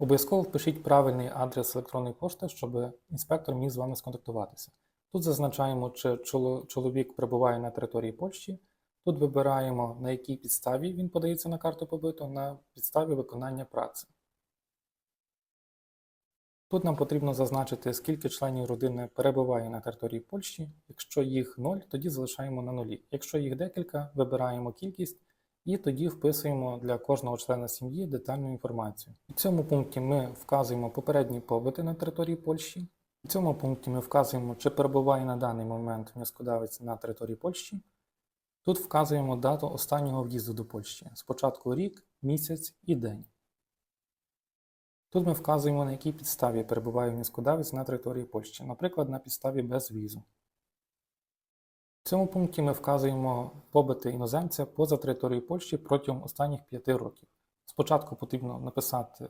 Обов'язково впишіть правильний адрес електронної пошти, щоб інспектор міг з вами сконтактуватися. Тут зазначаємо, чи чоловік перебуває на території Польщі. Тут вибираємо, на якій підставі він подається на карту побиту, на підставі виконання праці. Тут нам потрібно зазначити, скільки членів родини перебуває на території Польщі. Якщо їх 0, тоді залишаємо на нулі. Якщо їх декілька, вибираємо кількість і тоді вписуємо для кожного члена сім'ї детальну інформацію. У цьому пункті ми вказуємо попередні побити на території Польщі. У цьому пункті ми вказуємо, чи перебуває на даний момент внескодавець на території Польщі. Тут вказуємо дату останнього в'їзду до Польщі. Спочатку рік, місяць і день. Тут ми вказуємо, на якій підставі перебуває внескодавець на території Польщі, наприклад, на підставі безвізу. В цьому пункті ми вказуємо побити іноземця поза територією Польщі протягом останніх п'яти років. Спочатку потрібно написати